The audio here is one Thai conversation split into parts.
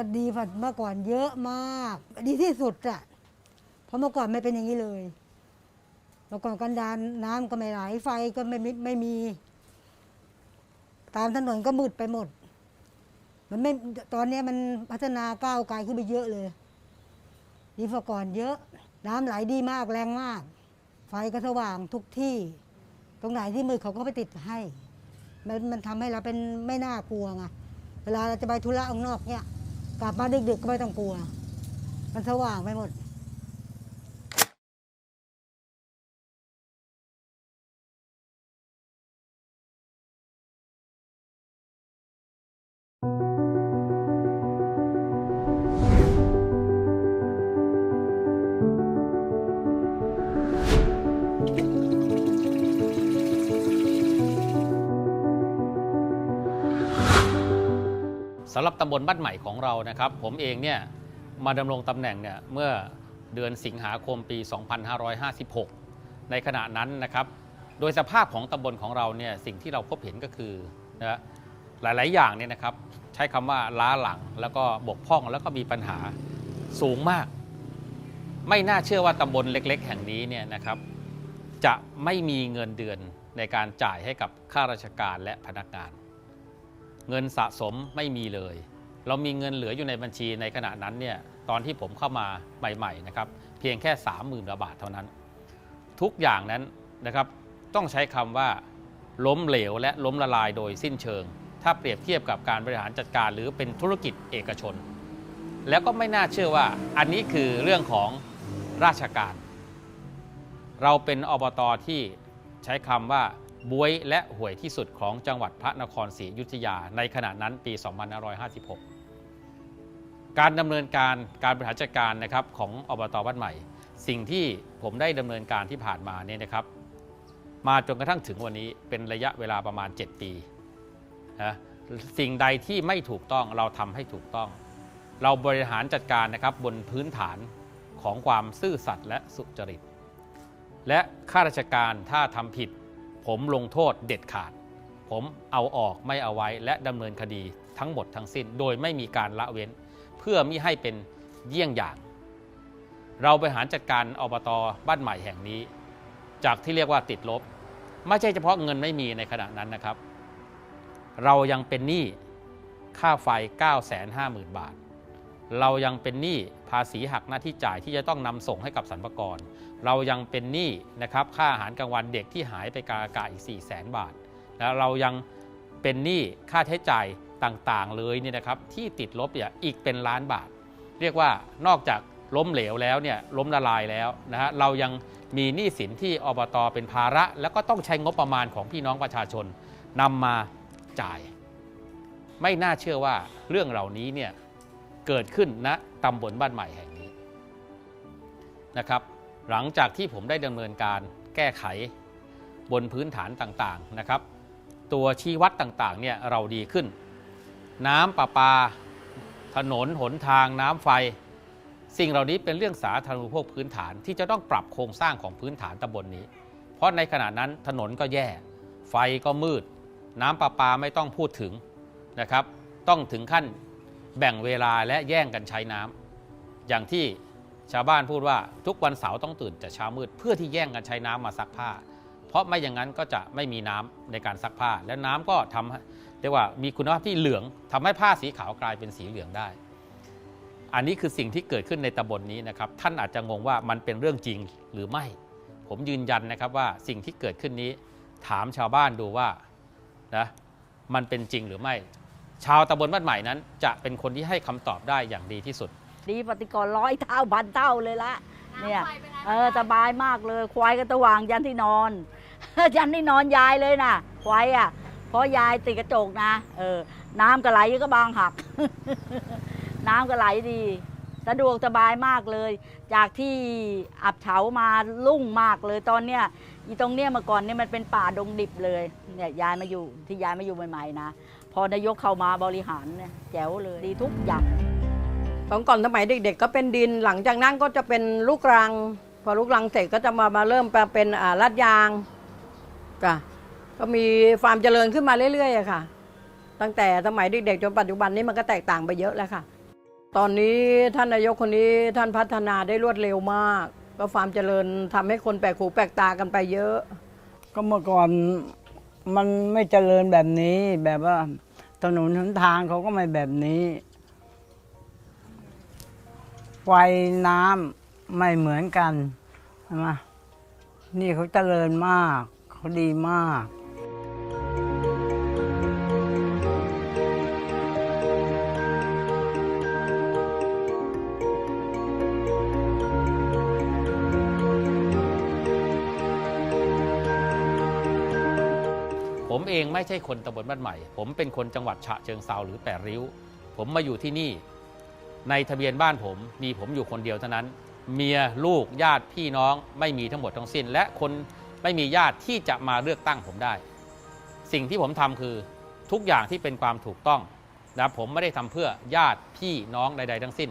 ก็ดีกว่าเมื่อก่อนเยอะมาก ดีที่สุดอะเพราะเมื่อก่อนไม่เป็นอย่างนี้เลย เมื่อก่อนกันดานน้ำก็ไม่ไหลไฟก็ไม่มีไม่มี ตามถนนก็มืดไปหมด มันไม่ตอนนี้มันพัฒนาก้าวไกลขึ้นไปเยอะเลยดีกว่าก่อนเยอะ น้ำไหลดีมากแรงมาก ไฟก็สว่างทุกที่ ตรงไหนที่มืดเขาก็ไปติดให้ มันมันทำให้เราเป็นไม่น่ากลัวไงเวลาเราจะไปธุระข้างนอกเนี่ย กลับมาดึกๆก็ไม่ต้องกลัว มันสว่างไปหมด สำหรับตำบลบ้านใหม่ของเรานะครับ ผมเองเนี่ยมาดำรงตำแหน่งเนี่ยเมื่อเดือนสิงหาคมปี 2556 ในขณะนั้นนะครับ โดยสภาพของตำบลของเราเนี่ยสิ่งที่เราพบเห็นก็คือนะหลาย ๆ อย่างเนี่ยนะครับใช้คำว่าล้าหลังแล้วก็บกพร่องแล้วก็มีปัญหาสูงมาก ไม่น่าเชื่อว่าตำบลเล็ก ๆ แห่งนี้เนี่ยนะครับ จะไม่มีเงินเดือนในการจ่ายให้กับข้าราชการและพนักงาน เงินสะสมไม่มีเลย เรามีเงินเหลืออยู่ในบัญชีในขณะนั้นเนี่ยตอนที่ผมเข้ามาใหม่ๆนะครับเพียงแค่ 30,000กว่าบาทเท่านั้น ทุกอย่างนั้นนะครับต้องใช้คำว่าล้มเหลวและล้มละลายโดยสิ้นเชิง ถ้าเปรียบเทียบกับการบริหารจัดการหรือเป็นธุรกิจเอกชน แล้วก็ไม่น่าเชื่อว่าอันนี้คือเรื่องของราชการ เราเป็นอบตที่ใช้คำว่า บวยและห่วยที่สุดของจังหวัดพระนครศรีอยุธยาในขณะนั้นปี 2556 การดำเนินการการบริหารจัดการนะครับของอบตบ้านใหม่ สิ่งที่ผมได้ดำเนินการที่ผ่านมาเนี่ยนะครับ มาจนกระทั่งถึงวันนี้เป็นระยะเวลาประมาณ 7 ปีนะสิ่งใดที่ไม่ถูกต้องเราทำให้ถูกต้อง เราบริหารจัดการนะครับบนพื้นฐานของความซื่อสัตย์และสุจริต และข้าราชการถ้าทำผิด ผมลงโทษเด็ดขาด ผมเอาออกไม่เอาไว้และดำเนินคดีทั้งหมดทั้งสิ้น โดยไม่มีการละเว้น เพื่อมิให้เป็นเยี่ยงอย่าง เราบริหารจัดการอบตบ้านใหม่แห่งนี้ จากที่เรียกว่าติดลบ ไม่ใช่เฉพาะเงินไม่มีในขณะนั้นนะครับ เรายังเป็นหนี้ค่าไฟ 950,000 บาท เรายังเป็นหนี้ ภาษีหักหน้าที่จ่ายที่จะต้องนำส่งให้กับสรรพากร เรายังเป็นหนี้นะครับค่าอาหารกลางวันเด็กที่หายไปกาอากาศอีก 4 0 0แสนบาท แล้วเรายังเป็นหนี้ค่าใช้จ่ายต่างๆเลยเนี่ยนะครับที่ติดลบเนี่ยอีกเป็นล้านบาท เรียกว่านอกจากล้มเหลวแล้วเนี่ยล้มละลายแล้วนะฮะเรายังมีหนี้สินที่อบตเป็นภาระ แล้วก็ต้องใช้งบประมาณของพี่น้องประชาชนนำมาจ่าย ไม่น่าเชื่อว่าเรื่องเหล่านี้เนี่ยเกิดขึ้นณ ตำบลบ้านใหม่แห่งนี้นะครับ หลังจากที่ผมได้ดำเนินการแก้ไขบนพื้นฐานต่างๆนะครับ ตัวชี้วัดต่างๆเนี่ยเราดีขึ้น น้ำประปา ถนนหนทางน้ำไฟ สิ่งเหล่านี้เป็นเรื่องสาธารณูปโภคพื้นฐานที่จะต้องปรับโครงสร้างของพื้นฐานตำบลนนี้ เพราะในขณะนั้นถนนก็แย่ ไฟก็มืด น้ำประปาไม่ต้องพูดถึงนะครับ ต้องถึงขั้น แบ่งเวลาและแย่งกันใช้น้ำอย่างที่ชาวบ้านพูดว่าทุกวันเสาร์ต้องตื่นแต่เช้ามืดเพื่อที่แย่งกันใช้น้ำมาซักผ้า เพราะไม่อย่างนั้นก็จะไม่มีน้ำในการซักผ้า และน้ำก็ทำให้เรียกว่ามีคุณภาพที่เหลืองทำให้ผ้าสีขาวกลายเป็นสีเหลืองได้ อันนี้คือสิ่งที่เกิดขึ้นในตำบลนนี้นะครับ ท่านอาจจะงงว่ามันเป็นเรื่องจริงหรือไม่ ผมยืนยันนะครับว่าสิ่งที่เกิดขึ้นนี้ ถามชาวบ้านดูว่านะมันเป็นจริงหรือไม่ ชาวตำบลบ้านใหม่นั้น จะเป็นคนที่ให้คำตอบได้อย่างดีที่สุด ดีปฏิกรร้อยเท่าพันเท่าเลยละเนี่ยเออสบายมากเลย ควายก็ตะวางยันที่นอน ยันที่นอนยายเลยนะควายอะเพราะยายติดกระจกนะเออน้ำก็ไหลก็บางหัก น้ำก็ไหลดี สะดวกสบายมากเลย จากที่อับเฉามาลุ่งมากเลยตอนเนี้ยอีตรงเนี้ยเมื่อก่อนเนี่ยมันเป็นป่าดงดิบเลยเนี่ยยายมาอยู่ที่ยายมาอยู่ใหม่ๆนะ พอนายกเข้ามาบริหารเนี่ยแจ๋วเลยดีทุกอย่างตอนก่อนสมัยเด็กๆ ก็เป็นดินหลังจากนั้นก็จะเป็นลูกรัง พอลูกรังเสร็จก็จะมามาเริ่มมาเป็นอ่าลาดยางจ้ะก็มีความเจริญขึ้นมาเรื่อยๆอะค่ะ ตั้งแต่สมัยเด็กๆจนปัจจุบันนี้มันก็แตกต่างไปเยอะแล้วค่ะ ตอนนี้ท่านนายกคนนี้ท่านพัฒนาได้รวดเร็วมาก ก็ความเจริญทำให้คนแปลกหูแปลกตากันไปเยอะ ก็เมื่อก่อน มันไม่เจริญแบบนี้ แบบว่าถนนหนทางเขาก็ไม่แบบนี้ ไฟน้ำไม่เหมือนกันใช่ไหมนี่เขาเจริญมาก เขาดีมาก ไม่ใช่คนตำบลบ้านใหม่ ผมเป็นคนจังหวัดฉะเชิงเซาหรือแปดริ้ว ผมมาอยู่ที่นี่ ในทะเบียนบ้านผมมีผมอยู่คนเดียวเท่านั้น เมียลูกญาติพี่น้องไม่มีทั้งหมดทั้งสิ้น และคนไม่มีญาติที่จะมาเลือกตั้งผมได้ สิ่งที่ผมทำคือทุกอย่างที่เป็นความถูกต้องนะผมไม่ได้ทำเพื่อญาติพี่น้องใด ๆ ทั้งสิ้น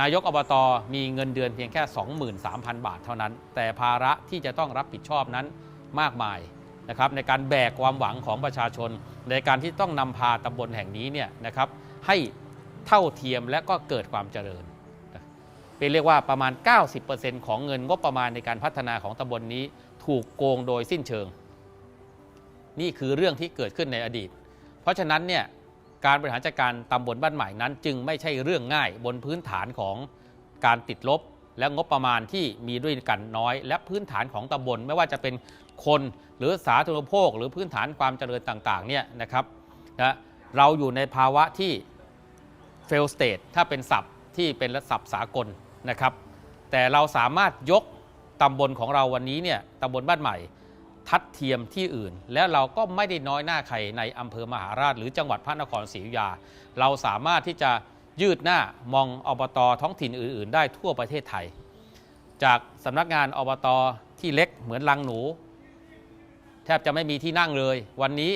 นายกอบตมีเงินเดือนเพียงแค่ 23,000 บาทเท่านั้น แต่ภาระที่จะต้องรับผิดชอบนั้นมากมาย นะครับในการแบกความหวังของประชาชน ในการที่ต้องนำพาตำบลแห่งนี้เนี่ยนะครับให้เท่าเทียมและก็เกิดความเจริญเป็นเรียกว่าประมาณ 90%ของเงินงบประมาณในการพัฒนาของตำบลนี้ถูกโกงโดยสิ้นเชิง นี่คือเรื่องที่เกิดขึ้นในอดีต เพราะฉะนั้นเนี่ยการบริหารจัดการตำบลบ้านใหม่นั้น จึงไม่ใช่เรื่องง่ายบนพื้นฐานของการติดลบ และงบประมาณที่มีด้วยกันน้อย และพื้นฐานของตำบลไม่ว่าจะเป็น คน หรือสาธารณูปโภค หรือพื้นฐานความเจริญต่างๆเนี่ยนะครับนะเราอยู่ในภาวะที่ fail state ถ้าเป็นศัพท์ที่เป็นศัพท์สากลนะครับ แต่เราสามารถยกตำบลของเราวันนี้เนี่ยตำบลบ้านใหม่ ทัดเทียมที่อื่น แล้วเราก็ไม่ได้น้อยหน้าใครในอำเภอมหาราช หรือจังหวัดพระนครศรีอยุธยา เราสามารถที่จะยืดหน้ามองอบตท้องถิ่นอื่น ๆ ได้ทั่วประเทศไทย จากสำนักงานอบตที่เล็กเหมือนลังหนู แทบจะไม่มีที่นั่งเลย วันนี้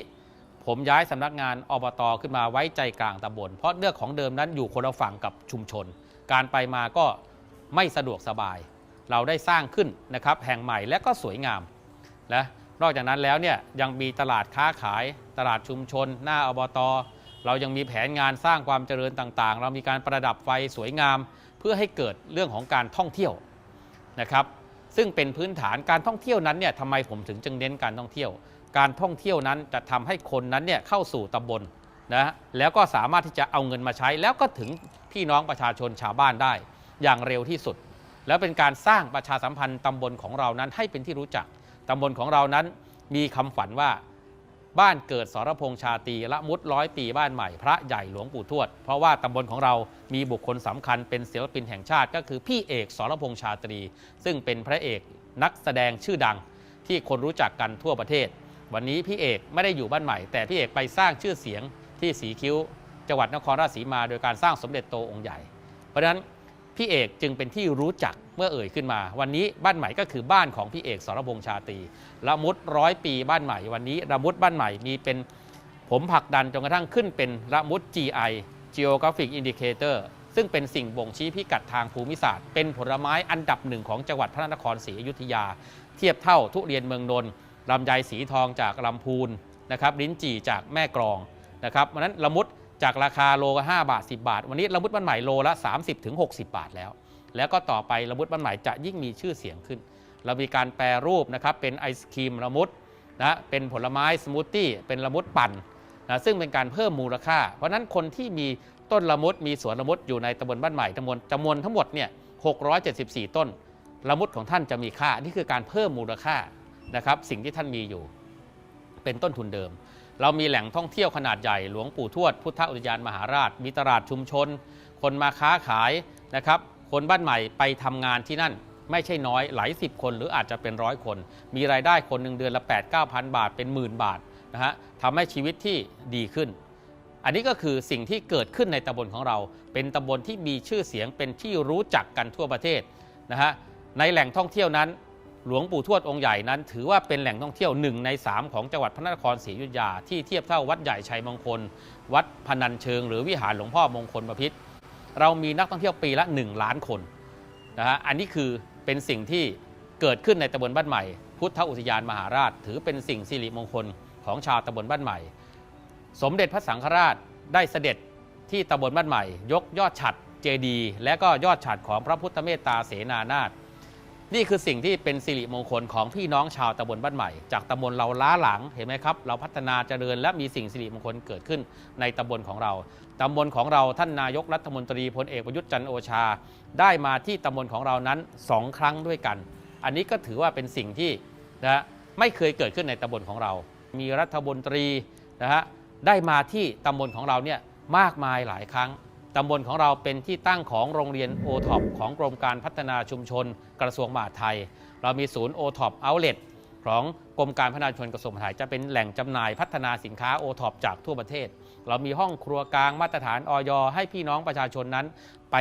ผมย้ายสำนักงานอบตขึ้นมาไว้ใจกลางตำบล เพราะเรื่องของเดิมนั้นอยู่คนละฝั่งกับชุมชน การไปมาก็ไม่สะดวกสบาย เราได้สร้างขึ้นนะครับแห่งใหม่และก็สวยงามนะนอกจากนั้นแล้วเนี่ยยังมีตลาดค้าขาย ตลาดชุมชน หน้าอบตเรายังมีแผนงานสร้างความเจริญต่างๆ เรามีการประดับไฟสวยงาม เพื่อให้เกิดเรื่องของการท่องเที่ยวนะครับ ซึ่งเป็นพื้นฐานการท่องเที่ยวนั้นเนี่ยทำไมผมถึงจึงเน้นการท่องเที่ยว การท่องเที่ยวนั้นจะทำให้คนนั้นเนี่ยเข้าสู่ตำบลนะแล้วก็สามารถที่จะเอาเงินมาใช้ แล้วก็ถึงพี่น้องประชาชนชาวบ้านได้ อย่างเร็วที่สุด แล้วเป็นการสร้างประชาสัมพันธ์ตำบลของเรานั้นให้เป็นที่รู้จักตำบลของเรานั้นมีคำฝันว่า บ้านเกิดสรพงษ์ชาตรีละมุดร้อยปีบ้านใหม่พระใหญ่หลวงปู่ทวด เพราะว่าตำบลของเรามีบุคคลสำคัญเป็นศิลปินแห่งชาติ ก็คือพี่เอกสรพงษ์ชาตรี ซึ่งเป็นพระเอกนักแสดงชื่อดังที่คนรู้จักกันทั่วประเทศ วันนี้พี่เอกไม่ได้อยู่บ้านใหม่ แต่พี่เอกไปสร้างชื่อเสียงที่สีคิ้ว จังหวัดนครราชสีมาโดยการสร้างสมเด็จโตองค์ใหญ่ เพราะฉะนั้น พี่เอกจึงเป็นที่รู้จักเมื่อเอ่ยขึ้นมา วันนี้บ้านใหม่ก็คือบ้านของพี่เอกสรพงษ์ชาตรีละมุดร้อยปีบ้านใหม่ วันนี้ละมุดบ้านใหม่มีเป็นผมผลักดันจนกระทั่งขึ้นเป็นละมุด GI Geographic Indicator ซึ่งเป็นสิ่งบ่งชี้พิกัดทางภูมิศาสตร์ เป็นผลไม้อันดับหนึ่งของจังหวัดพระนครศรีอยุธยา เทียบเท่าทุเรียนเมืองนนท์ลำไยสีทองจากลำพูนนะครับลิ้นจี่จากแม่กรองนะครับวันนั้นละมุด จากราคาโลละ5บาท 10 บาท วันนี้ละมุดบ้านใหม่โลละ 30ถึง60 บาทแล้ว แล้วก็ต่อไปละมุดบ้านใหม่จะยิ่งมีชื่อเสียงขึ้น เรามีการแปรรูปนะครับเป็นไอศครีมละมุดนะเป็นผลไม้สมูทตี้เป็นละมุดปั่นนะซึ่งเป็นการเพิ่มมูลค่า เพราะฉะนั้นคนที่มีต้นละมุดมีสวนละมุดอยู่ในตำบลบ้านใหม่จำนวนจำนวนทั้งหมดเนี่ย674 ต้น ละมุดของท่านจะมีค่า นี่คือการเพิ่มมูลค่านะครับสิ่งที่ท่านมีอยู่ เป็นต้นทุนเดิม เรามีแหล่งท่องเที่ยวขนาดใหญ่หลวงปู่ทวดพุทธอุทยานมหาราช มีตลาดชุมชน คนมาค้าขายนะครับ คนบ้านใหม่ไปทำงานที่นั่นไม่ใช่น้อยหลายสิบคนหรืออาจจะเป็นร้อยคน มีรายได้คนหนึ่งเดือนละ 8 9 0 0 0 บาทเป็นหมื่นบาทนะฮะทำให้ชีวิตที่ดีขึ้น อันนี้ก็คือสิ่งที่เกิดขึ้นในตำบลของเรา เป็นตำบลที่มีชื่อเสียงเป็นที่รู้จักกันทั่วประเทศนะฮะในแหล่งท่องเที่ยวนั้น หลวงปู่ทวดองค์ใหญ่นั้น ถือว่าเป็นแหล่งท่องเที่ยวหนึ่งใน 3 ของจังหวัดพระนครศรีอยุธยา ที่เทียบเท่าวัดใหญ่ชัยมงคล วัดพนัญเชิง หรือวิหารหลวงพ่อมงคลประพิษเรามีนักท่องเที่ยวปีละ 1 ล้านคนนะฮะอันนี้คือเป็นสิ่งที่เกิดขึ้นในตำบลบ้านใหม่ พุทธอุทยานมหาราช ถือเป็นสิ่งสิริมงคลของชาวตำบลบ้านใหม่ สมเด็จพระสังฆราชได้เสด็จที่ตำบลบ้านใหม่ ยกยอดฉัดเจดีย์และก็ยอดฉัดของพระพุทธเมตตาเสนานาถ นี่คือสิ่งที่เป็นสิริมงคลของพี่น้องชาวตำบลบ้านใหม่ จากตำบลเราล้าหลังเห็นไหมครับ เราพัฒนาเจริญและมีสิ่งสิริมงคลเกิดขึ้นในตำบลของเราตำบลของเราท่านนายกรัฐมนตรีพลเอกประยุทธ์จันโอชา ได้มาที่ตำบลของเรานั้นสองครั้งด้วยกัน อันนี้ก็ถือว่าเป็นสิ่งที่นะฮะไม่เคยเกิดขึ้นในตำบลของเรา มีรัฐมนตรีนะฮะได้มาที่ตำบลของเราเนี่ยมากมายหลายครั้ง ตำบลของเราเป็นที่ตั้งของโรงเรียนโอท็อปของกรมการพัฒนาชุมชน กระทรวงมหาดไทย เรามีศูนย์โอท็อปเอาเลทของกรมการพัฒนาชุมชนกระทรวงมหาดไทยจะเป็นแหล่งจำหน่ายพัฒนาสินค้าโอท็อปจากทั่วประเทศ เรามีห้องครัวกลางมาตรฐานออยให้พี่น้องประชาชนนั้น ไป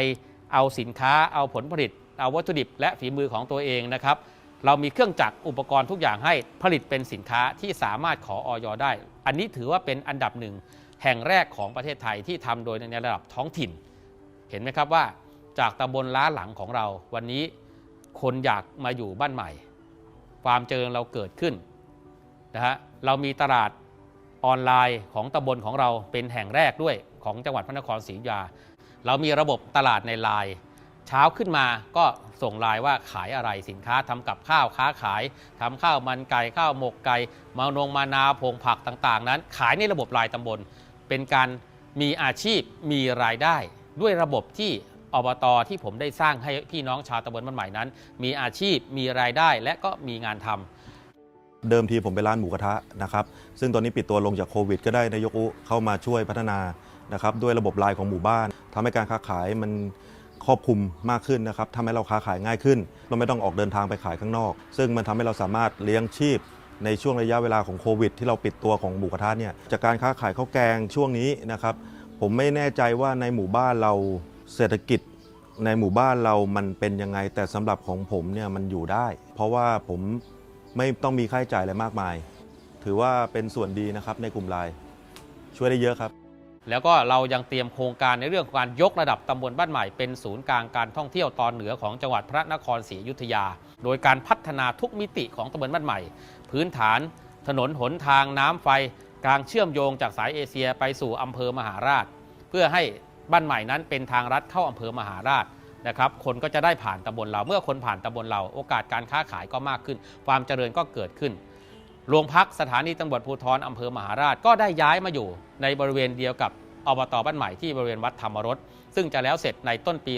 เอาสินค้าเอาผลผลิต เอาวัตถุดิบ และฝีมือของตัวเองนะครับ เรามีเครื่องจักรอุปกรณ์ทุกอย่างให้ผลิตเป็นสินค้าที่สามารถขอออยได้ อันนี้ถือว่าเป็นอันดับหนึ่ง แห่งแรกของประเทศไทยที่ทำโดยในระดับท้องถิ่น เห็นไหมครับว่าจากตำบลล้าหลังของเรา วันนี้คนอยากมาอยู่บ้านใหม่ ความเจริญเราเกิดขึ้นนะฮะเรามีตลาดออนไลน์ของตำบลของเราเป็นแห่งแรกด้วยของจังหวัดพระนครศรีอยุธยา เรามีระบบตลาดในไลน์เช้าขึ้นมาก็ส่งไลน์ว่าขายอะไรสินค้าทำกับข้าวค้าขายทำข้าวมันไก่ข้าวหมกไก่มานงมานาวผงผักต่างๆ นั้น ขายในระบบไลน์ตำบล เป็นการมีอาชีพมีรายได้ ด้วยระบบที่อบตที่ผมได้สร้างให้พี่น้องชาวตำบลบ้านใหม่นั้น มีอาชีพมีรายได้และก็มีงานทำเดิมทีผมเป็นร้านหมูกระทะนะครับ ซึ่งตอนนี้ปิดตัวลงจากโควิด ก็ได้นายกอุเข้ามาช่วยพัฒนานะครับด้วยระบบไลน์ของหมู่บ้านทำให้การค้าขายมันครอบคลุมมากขึ้นนะครับทำให้เราค้าขายง่ายขึ้น เราไม่ต้องออกเดินทางไปขายข้างนอก ซึ่งมันทำให้เราสามารถเลี้ยงชีพ ในช่วงระยะเวลาของโควิด ที่เราปิดตัวของหมูกระทะเนี่ยจากการค้าขายข้าวแกงช่วงนี้นะครับ ผมไม่แน่ใจว่าในหมู่บ้านเราเศรษฐกิจในหมู่บ้านเรามันเป็นยังไง แต่สำหรับของผมเนี่ยมันอยู่ได้ เพราะว่าผมไม่ต้องมีค่าใช้จ่ายอะไรมากมาย ถือว่าเป็นส่วนดีนะครับในกลุ่มไลน์ช่วยได้เยอะครับ แล้วก็เรายังเตรียมโครงการในเรื่องของการยกระดับตำบลบ้านใหม่เป็นศูนย์กลางการท่องเที่ยวตอนเหนือของจังหวัดพระนครศรีอยุธยา โดยการพัฒนาทุกมิติของตำบลบ้านใหม่ พื้นฐาน ถนนหนทางน้ำไฟกลางเชื่อมโยงจากสายเอเชียไปสู่อำเภอมหาราช เพื่อให้บ้านใหม่นั้นเป็นทางรัดเข้าอำเภอมหาราชนะครับคนก็จะได้ผ่านตำบลเรา เมื่อคนผ่านตำบลเรา โอกาสการค้าขายก็มากขึ้น ความเจริญก็เกิดขึ้น โรงพักสถานีตำรวจภูธรอำเภอมหาราชก็ได้ย้ายมาอยู่ในบริเวณเดียวกับอบตบ้านใหม่ที่บริเวณวัดธรรมรสซึ่งจะแล้วเสร็จในต้นปี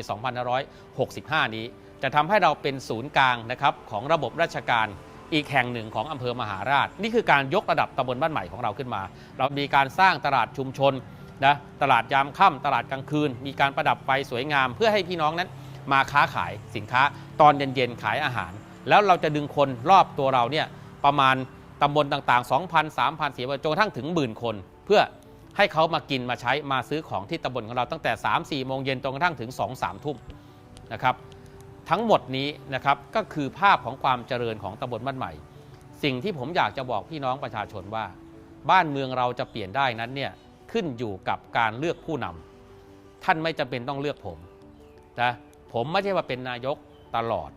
2565 นี้ จะทำให้เราเป็นศูนย์กลางนะครับของระบบราชการอีกแห่งหนึ่งของอำเภอมหาราช นี่คือการยกระดับตำบลบ้านใหม่ของเราขึ้นมา เรามีการสร้างตลาดชุมชนนะตลาดยามค่ำตลาดกลางคืน มีการประดับไฟสวยงาม เพื่อให้พี่น้องนั้นมาค้าขายสินค้า ตอนเย็นๆขายอาหาร แล้วเราจะดึงคนรอบตัวเราเนี่ยประมาณ ตำบลต่างๆ 2,000 3,000 4,000จนกระทั่งถึงหมื่นคน เพื่อให้เขามากินมาใช้มาซื้อของที่ตำบลของเราตั้งแต่ 3-4 โมงเย็นจนกระทั่งถึง 2-3 ทุ่มนะครับทั้งหมดนี้นะครับก็คือภาพของความเจริญของตำบลบ้านใหม่ สิ่งที่ผมอยากจะบอกพี่น้องประชาชนว่า บ้านเมืองเราจะเปลี่ยนได้นั้นเนี่ยขึ้นอยู่กับการเลือกผู้นำท่านไม่จำเป็นต้องเลือกผมนะผมไม่ใช่ว่าเป็นนายกตลอด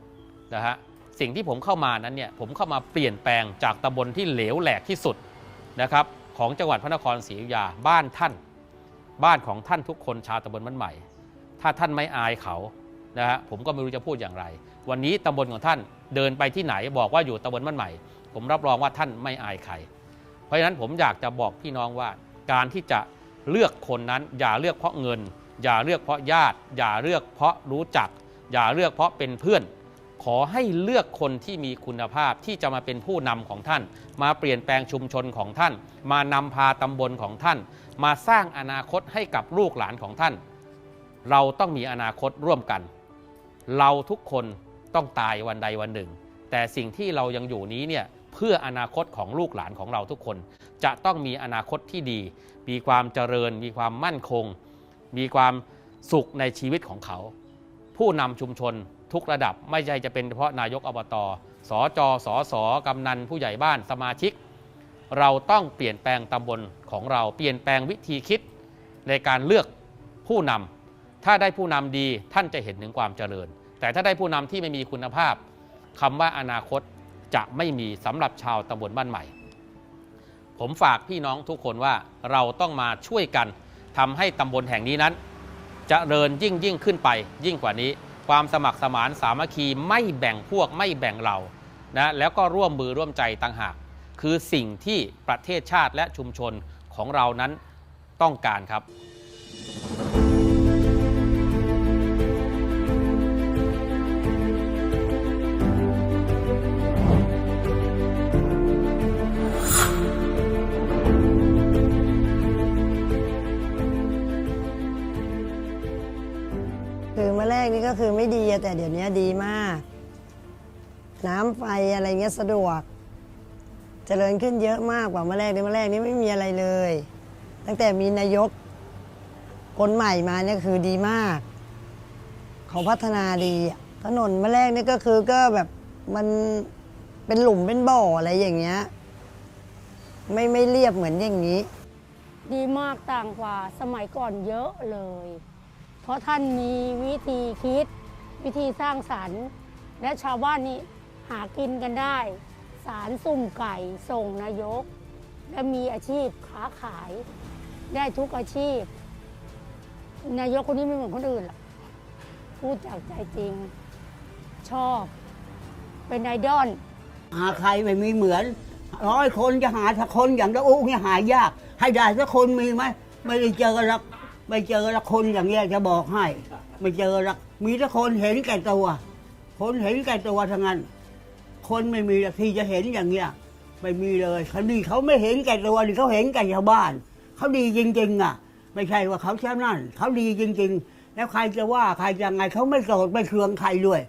นะฮะ สิ่งที่ผมเข้ามานั้นเนี่ยผมเข้ามาเปลี่ยนแปลงจากตำบลที่เหลวแหลกที่สุดนะครับของจังหวัดพระนครศรีอยุธยาบ้านท่าน บ้านของท่านทุกคนชาวตำบลบ้านใหม่ ถ้าท่านไม่อายเขานะฮะผมก็ไม่รู้จะพูดอย่างไร วันนี้ตำบลของท่านเดินไปที่ไหนบอกว่าอยู่ตำบลบ้านใหม่ ผมรับรองว่าท่านไม่อายใคร เพราะฉะนั้นผมอยากจะบอกพี่น้องว่าการที่จะเลือกคนนั้นอย่าเลือกเพราะเงิน อย่าเลือกเพราะญาติ อย่าเลือกเพราะรู้จัก อย่าเลือกเพราะเป็นเพื่อน ขอให้เลือกคนที่มีคุณภาพที่จะมาเป็นผู้นำของท่าน มาเปลี่ยนแปลงชุมชนของท่าน มานำพาตำบลของท่าน มาสร้างอนาคตให้กับลูกหลานของท่าน เราต้องมีอนาคตร่วมกัน เราทุกคนต้องตายวันใดวันหนึ่ง แต่สิ่งที่เรายังอยู่นี้เนี่ยเพื่ออนาคตของลูกหลานของเราทุกคน จะต้องมีอนาคตที่ดี มีความเจริญ มีความมั่นคง มีความสุขในชีวิตของเขา ผู้นำชุมชน ทุกระดับไม่ใช่จะเป็นเฉพาะนายกอบตสจสสกำนันผู้ใหญ่บ้านสมาชิก เราต้องเปลี่ยนแปลงตำบลของเราเปลี่ยนแปลงวิธีคิดในการเลือกผู้นำถ้าได้ผู้นำดีท่านจะเห็นถึงความเจริญ แต่ถ้าได้ผู้นำที่ไม่มีคุณภาพคำว่าอนาคตจะไม่มีสำหรับชาวตำบลบ้านใหม่ ผมฝากพี่น้องทุกคนว่าเราต้องมาช่วยกันทำให้ตำบลแห่งนี้นั้นเจะเริญยิ่งยิ่งขึ้นไปยิ่งกว่านี้ ความสมัครสมานสามัคคีไม่แบ่งพวกไม่แบ่งเรานะแล้วก็ร่วมมือร่วมใจต่างหาก คือสิ่งที่ประเทศชาติและชุมชนของเรานั้นต้องการครับ คือเมื่อแรกนี่ก็คือไม่ดีแต่เดี๋ยวนี้ดีมาก น้ำไฟอะไรเงี้ยสะดวก เจริญขึ้นเยอะมากกว่าเมื่อแรกนี่เมื่อแรกนี่ไม่มีอะไรเลย ตั้งแต่มีนายกคนใหม่มาเนี่ยคือดีมาก เขาพัฒนาดีถนนเมื่อแรกนี่ก็คือก็แบบมันเป็นหลุมเป็นบ่ออะไรอย่างเงี้ยไม่ไม่เรียบเหมือนอย่างนี้ ดีมากต่างกว่าสมัยก่อนเยอะเลย เพราะท่านมีวิธีคิด วิธีสร้างสรรค์ และชาวบ้านนี่หากินกันได้ สารสุ่มไก่ส่งนายก และมีอาชีพค้าขายได้ทุกอาชีพ นายกคนนี้ไม่เหมือนคนอื่นหรอกพูดจากใจจริง ชอบเป็นไอดอลหาใครไม่มีเหมือนร้อยคนจะหาสักคนอย่างละอุ้เนี่ยหายาก ให้ได้สักคนมีไหมไม่ได้เจอกันหรอก ไม่เจอละคนอย่างเงี้ยจะบอกให้ ไม่เจอละมีแต่คนเห็นแก่ตัว คนเห็นแก่ตัวทั้งนั้น คนไม่มีหรอกที่จะเห็นอย่างเงี้ยไม่มีเลยเขาดีเขาไม่เห็นแก่ตัวนี่เขาเห็นแก่ชาวบ้าน เขาดีจริงๆอะ ไม่ใช่ว่าเขาแค่นั่น เขาดีจริง ๆ แล้วใครจะว่าใครยังไงเขาไม่โกรธไม่เคืองใครด้วย